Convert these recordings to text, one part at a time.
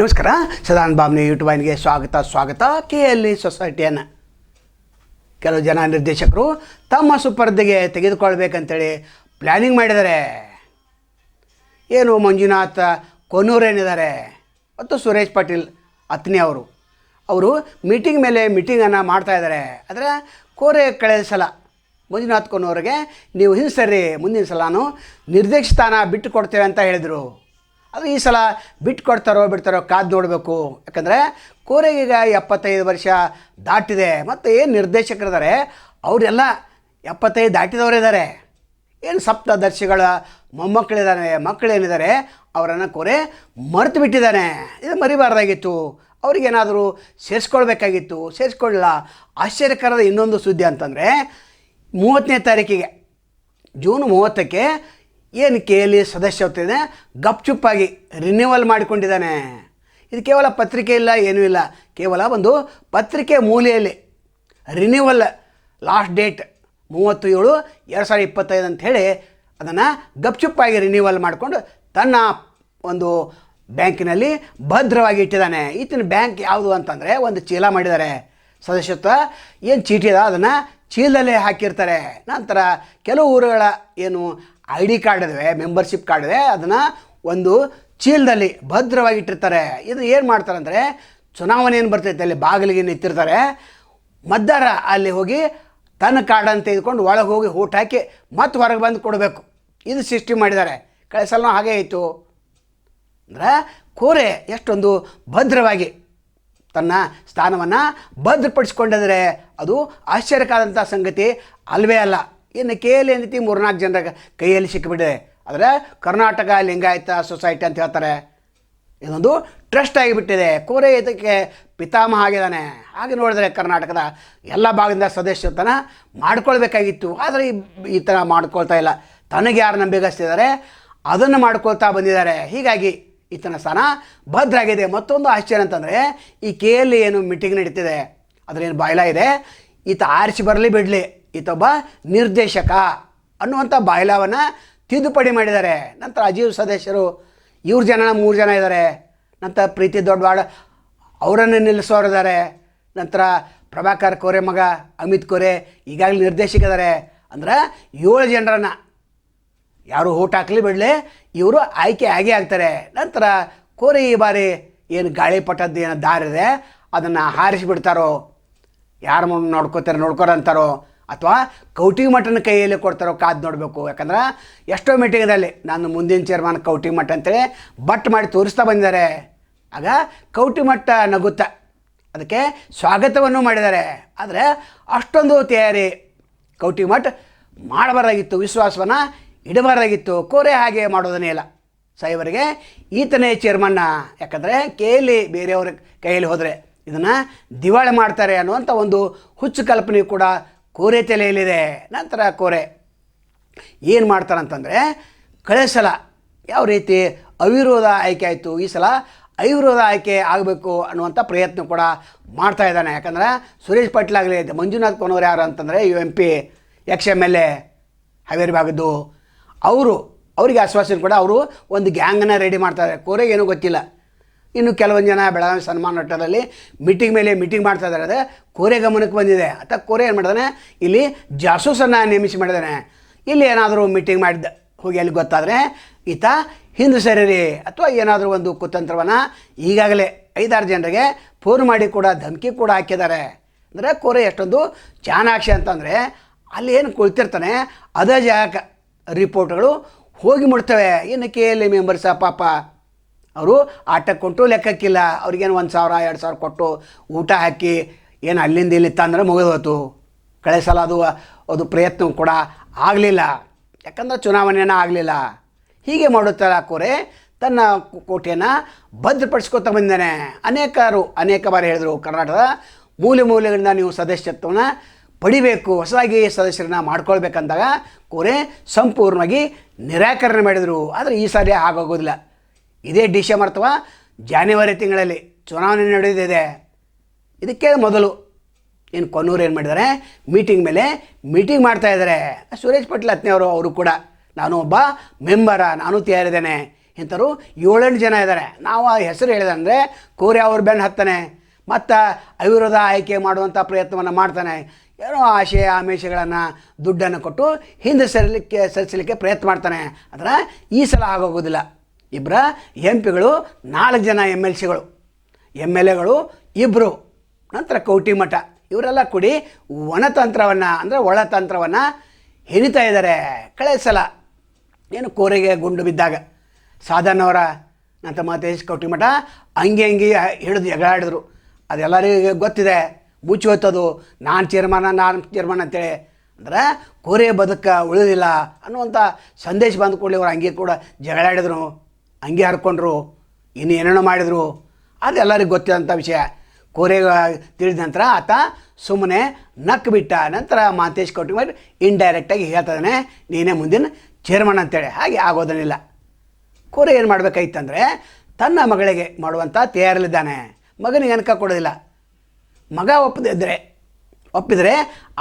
ನಮಸ್ಕಾರ. ಸದಾನ್ ಯೂಟ್ಯೂಬ್ ವಾಹಿನಿಗೆ ಸ್ವಾಗತ ಸ್ವಾಗತ. ಕೆ ಎಲ್ ಇ ಸೊಸೈಟಿಯನ್ನು ಕೆಲವು ಜನ ನಿರ್ದೇಶಕರು ತಮ್ಮ ಸುಪರ್ದಿಗೆ ತೆಗೆದುಕೊಳ್ಬೇಕಂತೇಳಿ ಪ್ಲ್ಯಾನಿಂಗ್ ಮಾಡಿದ್ದಾರೆ. ಏನು ಮಂಜುನಾಥ ಕೊನೂರೇನಿದ್ದಾರೆ? ಮತ್ತು ಸುರೇಶ್ ಪಾಟೀಲ್ ಅತ್ನಿ ಅವರು. ಅವರು ಮೀಟಿಂಗ್ ಮೇಲೆ ಮೀಟಿಂಗನ್ನು ಮಾಡ್ತಾಯಿದ್ದಾರೆ ಆದರೆ ಕೋರೆ ಕಳೆದ ಸಲ ಮಂಜುನಾಥ್ ಕೊನೂರಿಗೆ, ನೀವು ಹಿಂಸರಿ ಸರಿ ಮುಂದಿನ ಸಲ ನಾನು ನಿರ್ದೇಶ ಸ್ಥಾನ ಬಿಟ್ಟು ಕೊಡ್ತೇವೆ ಅಂತ ಹೇಳಿದರು. ಅದು ಈ ಸಲ ಬಿಟ್ಟು ಕೊಡ್ತಾರೋ ಬಿಡ್ತಾರೋ ಕಾದು ನೋಡಬೇಕು. ಯಾಕಂದರೆ ಕೋರೆಗೀಗ ಎಪ್ಪತ್ತೈದು ವರ್ಷ ದಾಟಿದೆ. ಮತ್ತು ಏನು ನಿರ್ದೇಶಕರಿದ್ದಾರೆ, ಅವರೆಲ್ಲ ಎಪ್ಪತ್ತೈದು ದಾಟಿದವರಿದ್ದಾರೆ ಏನು ಸಪ್ತದರ್ಶಿಗಳ ಮೊಮ್ಮಕ್ಕಳಿದ್ದಾರೆ ಮಕ್ಕಳೇನಿದ್ದಾರೆ, ಅವರನ್ನು ಕೋರೆ ಮರೆತು ಬಿಟ್ಟಿದ್ದಾನೆ. ಇದು ಮರಿಬಾರ್ದಾಗಿತ್ತು. ಅವ್ರಿಗೇನಾದರೂ ಸೇರಿಸ್ಕೊಳ್ಬೇಕಾಗಿತ್ತು. ಸೇರಿಸ್ಕೊಳ್ಳಿಲ್ಲ. ಆಶ್ಚರ್ಯಕರದ ಇನ್ನೊಂದು ಸುದ್ದಿ ಅಂತಂದರೆ, ಮೂವತ್ತನೇ ತಾರೀಕಿಗೆ, ಜೂನ್ ಮೂವತ್ತಕ್ಕೆ ಏನು ಕೆ ಎಲ್ ಗಪ್ಚುಪ್ಪಾಗಿ ರಿನ್ಯೂವಲ್ ಮಾಡಿಕೊಂಡಿದ್ದಾನೆ. ಇದು ಕೇವಲ ಪತ್ರಿಕೆ ಇಲ್ಲ, ಏನೂ ಇಲ್ಲ. ಕೇವಲ ಒಂದು ಪತ್ರಿಕೆ ಮೂಲೆಯಲ್ಲಿ ರಿನ್ಯೂವಲ್ ಲಾಸ್ಟ್ ಡೇಟ್ ಮೂವತ್ತು ಏಳು ಎರಡು ಸಾವಿರದ ಇಪ್ಪತ್ತೈದು ಅಂತ ಹೇಳಿ ಅದನ್ನು ಗಪ್ಚುಪ್ಪಾಗಿ ರಿನ್ಯೂವಲ್ ಮಾಡಿಕೊಂಡು ತನ್ನ ಒಂದು ಬ್ಯಾಂಕಿನಲ್ಲಿ ಭದ್ರವಾಗಿ ಇಟ್ಟಿದ್ದಾನೆ. ಈತನ ಬ್ಯಾಂಕ್ ಯಾವುದು ಅಂತಂದರೆ ಒಂದು ಚೀಲ ಮಾಡಿದ್ದಾರೆ. ಸದಸ್ಯತ್ವ ಏನು ಚೀಟಿ ಅದ? ಅದನ್ನು ಚೀಲದಲ್ಲೇ ಹಾಕಿರ್ತಾರೆ. ನಂತರ ಕೆಲವು ಊರುಗಳ ಏನು ಐ ಡಿ ಕಾರ್ಡ್ ಇದೆ ಮೆಂಬರ್ಶಿಪ್ ಕಾರ್ಡ್ ಇದೆ ಅದನ್ನು ಒಂದು ಚೀಲದಲ್ಲಿ ಭದ್ರವಾಗಿ ಇಟ್ಟಿರ್ತಾರೆ. ಇದು ಏನು ಮಾಡ್ತಾರೆ ಅಂದರೆ ಚುನಾವಣೆ ಏನು ಬರ್ತೈತೆ, ಅಲ್ಲಿ ಬಾಗಿಲಿಗೆ ನಿಂತಿರ್ತಾರೆ. ಮದ್ದಾರ ಅಲ್ಲಿ ಹೋಗಿ ತನ್ನ ಕಾರ್ಡನ್ನು ತೆಗೆದುಕೊಂಡು ಒಳಗೆ ಹೋಗಿ ಊಟ ಹಾಕಿ ಮತ್ತೆ ಹೊರಗೆ ಬಂದು ಕೊಡಬೇಕು. ಇದು ಸಿಸ್ಟಮ್ ಮಾಡಿದ್ದಾರೆ. ಕಳಿಸಲ್ಲ ಸಲ ಹಾಗೇ ಇತ್ತು. ಅಂದ್ರೆ ಕೋರೆ ಎಷ್ಟೊಂದು ಭದ್ರವಾಗಿ ತನ್ನ ಸ್ಥಾನವನ್ನು ಭದ್ರಪಡಿಸ್ಕೊಂಡಿದ್ರೆ ಅದು ಆಶ್ಚರ್ಯಕಾದಂಥ ಸಂಗತಿ ಅಲ್ವೇ ಅಲ್ಲ. ಇನ್ನು ಕೆ ಎಲ್ ಏನೈತಿ ಮೂರ್ನಾಲ್ಕು ಜನರ ಕೈಯಲ್ಲಿ ಸಿಕ್ಕಿಬಿಡೆ ಆದರೆ ಕರ್ನಾಟಕ ಲಿಂಗಾಯತ ಸೊಸೈಟಿ ಅಂತ ಹೇಳ್ತಾರೆ. ಇದೊಂದು ಟ್ರಸ್ಟ್ ಆಗಿಬಿಟ್ಟಿದೆ. ಕೋರೆ ಇದಕ್ಕೆ ಪಿತಾಮಹ ಆಗಿದ್ದಾನೆ. ಹಾಗೆ ನೋಡಿದ್ರೆ ಕರ್ನಾಟಕದ ಎಲ್ಲ ಭಾಗದಿಂದ ಸದಸ್ಯತನ ಮಾಡ್ಕೊಳ್ಬೇಕಾಗಿತ್ತು. ಆದರೆ ಈ ಈ ಥರ ಮಾಡ್ಕೊಳ್ತಾ ಇಲ್ಲ. ತನಗೆ ಯಾರು ನಂಬಿಗಸ್ತಿದ್ದಾರೆ? ಅದನ್ನು ಮಾಡ್ಕೊಳ್ತಾ ಬಂದಿದ್ದಾರೆ. ಹೀಗಾಗಿ ಈತನ ಸ್ಥಾನ ಭದ್ರಾಗಿದೆ. ಮತ್ತೊಂದು ಆಶ್ಚರ್ಯ ಅಂತಂದರೆ ಈ ಕೆ ಎಲ್ ಏನು ಮೀಟಿಂಗ್ ನಡೀತಿದೆ. ಅದರೇನು ಬಾಯ್ಲ ಇದೆ. ಈತ ಆರಿಸಿ ಬರಲಿ ಬಿಡಲಿ. ಈತೊಬ್ಬ ನಿರ್ದೇಶಕ ಅನ್ನುವಂಥ ಬಾಯ್ಲಾವನ್ನು ತಿದ್ದುಪಡಿ ಮಾಡಿದ್ದಾರೆ. ನಂತರ ಅಜೀವ್ ಸದಸ್ಯರು ಇವ್ರ ಜನ, ಮೂರು ಜನ ಇದ್ದಾರೆ ನಂತರ ಪ್ರೀತಿ ದೊಡ್ಡವಾಡ ಅವರನ್ನು ನಿಲ್ಲಿಸೋರಿದ್ದಾರೆ ನಂತರ ಪ್ರಭಾಕರ್ ಕೋರೆ ಮಗ, ಅಮಿತ್ ಕೋರೆ ಈಗಾಗಲೇ ನಿರ್ದೇಶಕಿದ್ದಾರೆ ಅಂದ್ರೆ ಏಳು ಜನರನ್ನು ಯಾರು ಓಟ್ ಹಾಕಲಿ ಬಿಡಲಿ, ಇವರು ಆಯ್ಕೆ ಆಗೇ ಆಗ್ತಾರೆ. ನಂತರ ಕೋರೆ ಈ ಬಾರಿ ಏನು ಗಾಳಿಪಟದ್ದು ಏನು ದಾರಿದೆ, ಅದನ್ನು ಹಾರಿಸಿಬಿಡ್ತಾರೋ, ಯಾರು ನೋಡ್ಕೋತಾರೆ ನೋಡ್ಕೊರ ಅಂತಾರೋ ಅಥವಾ ಕೌಟಿ ಮಠನ ಕೈಯಲ್ಲಿ ಕೊಡ್ತಾರೋ ಕಾದು ನೋಡಬೇಕು. ಯಾಕಂದ್ರೆ ಎಷ್ಟೋ ಮೀಟಿಂಗ್ನಲ್ಲಿ ನಾನು ಮುಂದಿನ ಚೇರ್ಮನ್ ಕೌಟಿ ಮಠ ಅಂತೇಳಿ ಬಟ್ ಮಾಡಿ ತೋರಿಸ್ತಾ ಬಂದಿದ್ದಾರೆ. ಆಗ ಕೌಟಿ ಮಠ ನಗುತ್ತ ಅದಕ್ಕೆ ಸ್ವಾಗತವನ್ನು ಮಾಡಿದ್ದಾರೆ. ಆದರೆ ಅಷ್ಟೊಂದು ತಯಾರಿ ಕೌಟಿ ಮಠ ಮಾಡಬಾರ್ದಾಗಿತ್ತು, ವಿಶ್ವಾಸವನ್ನು ಇಡಬಾರ್ದಾಗಿತ್ತು. ಕೋರೆ ಹಾಗೆ ಮಾಡೋದನ್ನೇ ಇಲ್ಲ. ಸಾಹೇಬರಿಗೆ ಈತನೇ ಚೇರ್ಮನ್ನ ಯಾಕಂದರೆ ಕೈಯಲ್ಲಿ ಬೇರೆಯವ್ರ ಕೈಯಲ್ಲಿ ಹೋದರೆ ಇದನ್ನು ದಿವಾಳಿ ಮಾಡ್ತಾರೆ ಅನ್ನುವಂಥ ಒಂದು ಹುಚ್ಚು ಕಲ್ಪನೆ ಕೂಡ ಕೋರೆ ತಲೆಯಲ್ಲಿದೆ. ನಂತರ ಕೋರೆ. ಏನು ಮಾಡ್ತಾರಂತಂದರೆ ಕಳೆದ ಸಲ, ಯಾವ ರೀತಿ ಅವಿರೋಧ ಆಯ್ಕೆ ಆಯಿತು, ಈ ಸಲ ಅವಿರೋಧ ಆಯ್ಕೆ ಆಗಬೇಕು ಅನ್ನುವಂಥ ಪ್ರಯತ್ನ ಕೂಡ ಮಾಡ್ತಾ ಇದ್ದಾನೆ. ಯಾಕಂದ್ರೆ, ಸುರೇಶ್ ಪಾಟೀಲ್ ಆಗಲಿ, ಮಂಜುನಾಥ್ ಕೊನೋರು ಯಾರು ಅಂತಂದರೆ U M P ex M L A, Haveri ಭಾಗದ್ದು. ಅವರು, ಅವರಿಗೆ ಆಶ್ವಾಸನೆ ಕೂಡ ಅವರು ಒಂದು ಗ್ಯಾಂಗನ್ನು ರೆಡಿ ಮಾಡ್ತಾರೆ ಕೋರೆಗೆ ಏನೂ ಗೊತ್ತಿಲ್ಲ. ಇನ್ನು ಕೆಲವೊಂದು ಜನ ಬೆಳಗಾವಿ ಸನ್ಮಾನ ಹೋಟೆಲಲ್ಲಿ ಮೀಟಿಂಗ್ ಮೇಲೆ ಮೀಟಿಂಗ್ ಮಾಡ್ತಾ ಇದ್ದಾರೆ. ಅದೇ ಕೋರೆ ಗಮನಕ್ಕೆ ಬಂದಿದೆ. ಆತ ಕೋರೆ ಏನು ಮಾಡಿದಾನೆ? ಇಲ್ಲಿ ಜಾಸೂಸನ್ನು ನೇಮಿಸಿ ಮಾಡಿದಾನೆ. ಇಲ್ಲಿ ಏನಾದರೂ ಮೀಟಿಂಗ್ ಮಾಡಿದ್ದ ಹೋಗಿ ಅಲ್ಲಿ ಗೊತ್ತಾದರೆ ಈತ ಹಿಂದೆ ಸರಿರಿ ಅಥವಾ ಏನಾದರೂ ಒಂದು ಕುತಂತ್ರವನ್ನು ಈಗಾಗಲೇ ಐದಾರು ಜನರಿಗೆ ಫೋನ್ ಮಾಡಿ ಕೂಡ ಧಮಕಿ ಕೂಡ ಹಾಕಿದ್ದಾರೆ. ಅಂದರೆ ಕೋರೆ ಎಷ್ಟೊಂದು ಚಾಣಾಕ್ಷಿ ಅಂತಂದರೆ ಅಲ್ಲಿ ಏನು ಕುಳಿತಿರ್ತಾನೆ, ಅದೇ ಜಾಗ ರಿಪೋರ್ಟ್ಗಳು ಹೋಗಿ ಮುಡ್ತವೆ ಇನ್ನು ಕೆ ಎಲ್ ಮೆಂಬರ್ಸ ಪಾಪ ಅವರು ಆಟ ಕೊಟ್ಟು ಲೆಕ್ಕಕ್ಕಿಲ್ಲ. ಅವ್ರಿಗೇನು ಒಂದು ಸಾವಿರ, ಎರಡು ಸಾವಿರ ಕೊಟ್ಟು ಊಟ ಹಾಕಿ ಏನು ಅಲ್ಲಿಂದ ಇಲ್ಲಿ ತಂದ್ರೆ ಮುಗಿದೋತು ಕಳೆ ಸಲ ಅದು ಅದು ಪ್ರಯತ್ನ ಕೂಡ ಆಗಲಿಲ್ಲ. ಯಾಕಂದ್ರೆ ಚುನಾವಣೆನ ಆಗಲಿಲ್ಲ. ಹೀಗೆ ಮಾಡುತ್ತಾರೆ ಕೋರೆ ತನ್ನ ಕೋಟೆಯನ್ನು ಭದ್ರಪಡಿಸ್ಕೊತಾ ಬಂದಿದ್ದಾನೆ. ಅನೇಕರು, ಅನೇಕ ಬಾರಿ ಹೇಳಿದರು ಕರ್ನಾಟಕದ ಮೂಲೆ ಮೂಲೆಗಳಿಂದ ನೀವು ಸದಸ್ಯತ್ವನ ಪಡಿಬೇಕು, ಹೊಸದಾಗಿ ಸದಸ್ಯರನ್ನ ಮಾಡ್ಕೊಳ್ಬೇಕಂದಾಗ ಕೋರೆ ಸಂಪೂರ್ಣವಾಗಿ ನಿರಾಕರಣೆ ಮಾಡಿದರು. ಆದರೆ ಈ ಸಾರಿ ಆಗೋಗೋದಿಲ್ಲ ಇದೇ ಡಿಸೆಂಬರ್ ಅಥವಾ ಜಾನ್ವರಿ ತಿಂಗಳಲ್ಲಿ ಚುನಾವಣೆ ನಡೆದಿದೆ. ಇದಕ್ಕೆ ಮೊದಲು ಏನು ಕೊನ್ನೂರು ಏನು ಮಾಡಿದ್ದಾರೆ? ಮೀಟಿಂಗ್ ಮೇಲೆ ಮೀಟಿಂಗ್ ಮಾಡ್ತಾ ಇದ್ದಾರೆ. ಸುರೇಶ್ ಪಟೇಲ್ ಅತ್ನೆಯವರು ಅವರು ಕೂಡ, ನಾನು ಒಬ್ಬ ಮೆಂಬರ, ನಾನು ತಯಾರಿದ್ದೇನೆ ಇಂಥವ್ರು ಏಳೆಂಟು ಜನ ಇದ್ದಾರೆ. ನಾವು ಆ ಹೆಸರು ಹೇಳಿದೆ ಅಂದರೆ ಕೋರೆ ಅವ್ರ ಬೆನ್ನು ಹತ್ತಾನೆ, ಮತ್ತು ಅವಿರೋಧ ಆಯ್ಕೆ ಮಾಡುವಂಥ ಪ್ರಯತ್ನವನ್ನು ಮಾಡ್ತಾನೆ. ಏನೋ ಆಶಯ, ಆಮಿಷಗಳನ್ನು, ದುಡ್ಡನ್ನು ಕೊಟ್ಟು ಹಿಂದೆ ಸರಿಲಿಕ್ಕೆ, ಸರಿಸಲಿಕ್ಕೆ ಪ್ರಯತ್ನ ಮಾಡ್ತಾನೆ. ಆದರೆ ಈ ಸಲ ಆಗೋಗೋದಿಲ್ಲ ಇಬ್ಬರ ಎಂ ಪಿಗಳು ನಾಲ್ಕು ಜನ ಎಂ ಎಲ್ ಸಿಗಳು. ಎಂ ಎಲ್ ಎಗಳು ಇಬ್ಬರು ನಂತರ ಕೌಟಿಮಠ ಇವರೆಲ್ಲ ಕೂಡಿ ಒಣತಂತ್ರವನ್ನು ಅಂದರೆ ಒಳತಂತ್ರವನ್ನು ಹೆಣಿತಾ ಇದ್ದಾರೆ. ಕಳೆದ ಸಲ. ಏನು ಕೋರೆಗೆ ಗುಂಡು ಬಿದ್ದಾಗ. ಸಾಧನವರ ನಂತರ ಮಹೇಶ್ ಕೌಟಿಮಠ ಹಂಗೆ ಹಂಗೆ ಹಿಡಿದು ಎಗಾಡಿದ್ರು ಅದೆಲ್ಲರಿಗೂ ಗೊತ್ತಿದೆ. ಮುಚ್ಚಿ ಹೋಯ್ತದು. ನಾನು ಚೇರ್ಮಾನ ನಾನು ಚೇರ್ಮಾನ ಅಂತೇಳಿ. ಅಂದ್ರೆ ಕೋರೆ ಬದುಕ ಉಳಿದಿಲ್ಲ ಅನ್ನುವಂಥ ಸಂದೇಶ ಬಂದ ಕೂಡಲೇ ಅವ್ರು ಹಂಗೆ ಕೂಡ ಜಗಳಾಡಿದ್ರು. ಹಂಗೆ ಹರ್ಕೊಂಡ್ರು, ಇನ್ನು ಏನೇನೋ ಮಾಡಿದರು, ಅದೆಲ್ಲರಿಗೂ ಗೊತ್ತಿರೋಂಥ ವಿಷಯ. ಕೋರೆ ತಿಳಿದ ನಂತರ ಆತ ಸುಮ್ಮನೆ ನಕ್ಕು ಬಿಟ್ಟ ನಂತರ ಮಾತೇಶ್ ಕೌಟಿಮಠ್ ಇಂಡೈರೆಕ್ಟಾಗಿ ಹೇಳ್ತಾನೆ, ನೀನೇ ಮುಂದಿನ ಚೇರ್ಮನ್ ಅಂತೇಳಿ. ಹಾಗೆ ಆಗೋದನ್ನಿಲ್ಲ. ಕೋರೆ ಏನು ಮಾಡಬೇಕಾಯ್ತಂದರೆ ತನ್ನ ಮಗಳಿಗೆ ಮಾಡುವಂಥ ತಯಾರಲ್ಲಿದ್ದಾನೆ ಮಗನಿಗೆ ಅನ್ಕ ಕೊಡೋದಿಲ್ಲ. ಮಗ ಒಪ್ಪದಿದ್ದರೆ ಒಪ್ಪಿದರೆ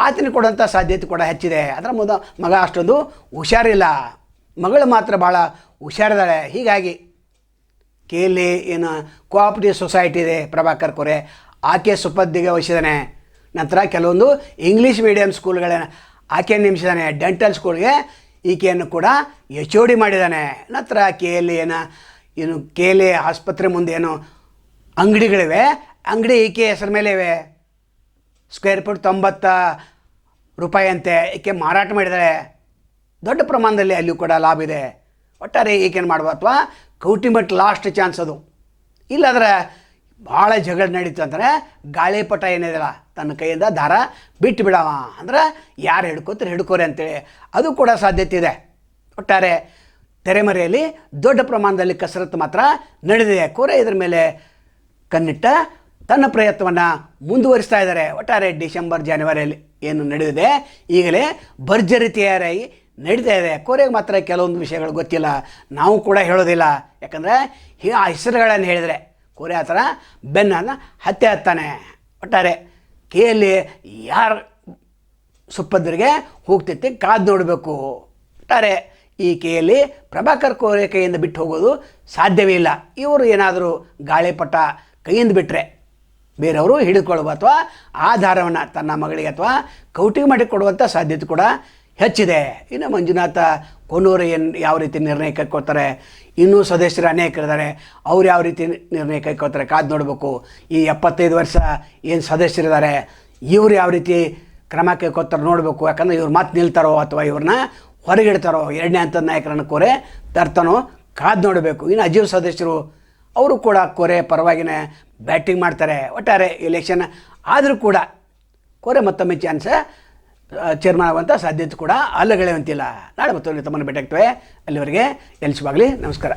ಆತನಿಗೆ ಕೊಡುವಂಥ ಸಾಧ್ಯತೆ ಕೂಡ ಹೆಚ್ಚಿದೆ. ಅದರ ಮುದ ಮಗ ಅಷ್ಟೊಂದು ಹುಷಾರಿಲ್ಲ. ಮಗಳು ಮಾತ್ರ ಭಾಳ ಹುಷಾರಿದ್ದಾಳೆ ಹೀಗಾಗಿ ಕೇಲಿ ಏನು ಕೋಆಪರೇಟಿವ್ ಸೊಸೈಟಿ ಇದೆ ಪ್ರಭಾಕರ್ ಕೊರೆ. ಆಕೆ ಸುಪದ್ದಿಗೆ ವಹಿಸಿದಾನೆ ನಂತರ ಕೆಲವೊಂದು ಇಂಗ್ಲೀಷ್ ಮೀಡಿಯಂ ಸ್ಕೂಲ್ಗಳನ್ನ ಆಕೆ ನೇಮಿಸಿದ್ದಾನೆ ಡೆಂಟಲ್ ಸ್ಕೂಲ್ಗೆ ಈಕೆಯನ್ನು ಕೂಡ ಎಚ್ ಓ ಡಿ ಮಾಡಿದ್ದಾನೆ ನಂತರ ಕೆ ಏನ ಏನು ಕೆ ಆಸ್ಪತ್ರೆ ಮುಂದೆ ಏನು ಅಂಗಡಿಗಳಿವೆ. ಅಂಗಡಿ ಈಕೆ ಹೆಸರ ಮೇಲೆ ಇವೆ. ಸ್ಕ್ವೇರ್ ಫೀಟ್ ತೊಂಬತ್ತ ರೂಪಾಯಿ ಅಂತೆ ಈಕೆ ಮಾರಾಟ ಮಾಡಿದ್ದಾರೆ ದೊಡ್ಡ ಪ್ರಮಾಣದಲ್ಲಿ ಅಲ್ಲಿಯೂ ಕೂಡ ಲಾಭ ಇದೆ. ಒಟ್ಟಾರೆ ಈಗೇನು ಮಾಡುವ ಅಥವಾ ಕೌಟಿಮಟ್ ಲಾಸ್ಟ್ ಚಾನ್ಸ್ ಅದು. ಇಲ್ಲಾದ್ರೆ ಭಾಳ ಜಗಳ ನಡೀತು ಅಂದರೆ ಗಾಳಿಪಟ ಏನಿದೆಯಲ್ಲ, ತನ್ನ ಕೈಯಿಂದ ದಾರ ಬಿಟ್ಟು ಬಿಡವ. ಅಂದ್ರೆ ಯಾರು ಹಿಡ್ಕೋತಾರೆ ಹಿಡ್ಕೋರೆ ಅಂತೇಳಿ. ಅದು ಕೂಡ ಸಾಧ್ಯತೆ ಇದೆ. ಒಟ್ಟಾರೆ ತೆರೆಮರೆಯಲ್ಲಿ ದೊಡ್ಡ ಪ್ರಮಾಣದಲ್ಲಿ ಕಸರತ್ತು ಮಾತ್ರ ನಡೆದಿದೆ. ಕೋರೆ ಇದ್ರ ಮೇಲೆ ಕಣ್ಣಿಟ್ಟ ತನ್ನ ಪ್ರಯತ್ನವನ್ನು ಮುಂದುವರಿಸ್ತಾ ಇದ್ದಾರೆ. ಒಟ್ಟಾರೆ ಡಿಸೆಂಬರ್, ಜನವರಿಯಲ್ಲಿ ಏನು ನಡೆದಿದೆ? ಈಗಲೇ ಭರ್ಜರಿ ತಯಾರಾಗಿ ನಡೀತಾ ಇದೆ. ಕೋರೆಗೆ ಮಾತ್ರ ಕೆಲವೊಂದು ವಿಷಯಗಳು ಗೊತ್ತಿಲ್ಲ. ನಾವು ಕೂಡ ಹೇಳೋದಿಲ್ಲ. ಯಾಕಂದರೆ ಆ ಹೆಸರುಗಳನ್ನು ಹೇಳಿದರೆ ಕೋರೆ ಆ ಥರ ಬೆನ್ನನ್ನು ಹತ್ಯೆ ಹತ್ತಾನೆ ಒಟ್ಟಾರೆ ಕೈಯಲ್ಲಿ ಯಾರು ಸುಪ್ಪದ್ರಿಗೆ ಹೋಗ್ತೈತಿ ಕಾದು ನೋಡಬೇಕು. ಒಟ್ಟಾರೆ ಈ ಕೈಯಲ್ಲಿ ಪ್ರಭಾಕರ್ ಕೋರೆ ಕೈಯಿಂದ ಬಿಟ್ಟು ಹೋಗೋದು ಸಾಧ್ಯವೇ ಇಲ್ಲ. ಇವರು ಏನಾದರೂ ಗಾಳಿಪಟ ಕೈಯಿಂದ ಬಿಟ್ಟರೆ ಬೇರೆಯವರು ಹಿಡಿದುಕೊಳ್ಳುವ ಅಥವಾ ಆಧಾರವನ್ನು ತನ್ನ ಮಗಳಿಗೆ ಅಥವಾ ಕೌಟಿಗೆ ಮಾಡಿ ಕೊಡುವಂಥ ಸಾಧ್ಯತೆ ಕೂಡ ಹೆಚ್ಚಿದೆ. ಇನ್ನು ಮಂಜುನಾಥ ಕೊನೂರು ಏನು ಯಾವ ರೀತಿ ನಿರ್ಣಯ ಕೈಕೊಳ್ತಾರೆ ಇನ್ನೂ ಸದಸ್ಯರು ಅನೇಕರಿದ್ದಾರೆ ಅವ್ರು ಯಾವ ರೀತಿ ನಿರ್ಣಯ ಕೈಕೊಳ್ತಾರೆ ಕಾದು ನೋಡಬೇಕು. ಈ ಎಪ್ಪತ್ತೈದು ವರ್ಷ ಏನು ಸದಸ್ಯರಿದ್ದಾರೆ, ಇವರು ಯಾವ ರೀತಿ ಕ್ರಮ ಕೈಕೊಳ್ತಾರೆ ನೋಡಬೇಕು. ಯಾಕಂದರೆ ಇವ್ರು ಮತ್ತೆ ನಿಲ್ತಾರೋ ಅಥವಾ ಇವ್ರನ್ನ ಹೊರಗಿಡ್ತಾರೋ? ಎರಡನೇ ಹಂತದ ನಾಯಕರನ್ನು ಕೋರೆ ತರ್ತಾನೋ? ಕಾದು ನೋಡಬೇಕು. ಇನ್ನು ಅಜೀವ್ ಸದಸ್ಯರು, ಅವರು ಕೂಡ ಕೊರೆ ಪರವಾಗಿನೇ ಬ್ಯಾಟಿಂಗ್ ಮಾಡ್ತಾರೆ. ಒಟ್ಟಾರೆ ಎಲೆಕ್ಷನ್ ಆದರೂ ಕೂಡ ಕೊರೆ ಮತ್ತೊಮ್ಮೆ ಚಾನ್ಸ್ ಚೇರ್ಮನ್ ಆಗುವಂಥ ಸಾಧ್ಯತೆ ಕೂಡ ಅಲ್ಲಗಳೆಯುವಂತಿಲ್ಲ ನಾಳೆ ಮತ್ತೊಮ್ಮೆ ತಮ್ಮನ್ನು ಭೇಟಿಯಾಗ್ತೇವೆ. ಅಲ್ಲಿವರೆಗೆ ಎಲ್ಸಿವಾಗಲಿ ನಮಸ್ಕಾರ.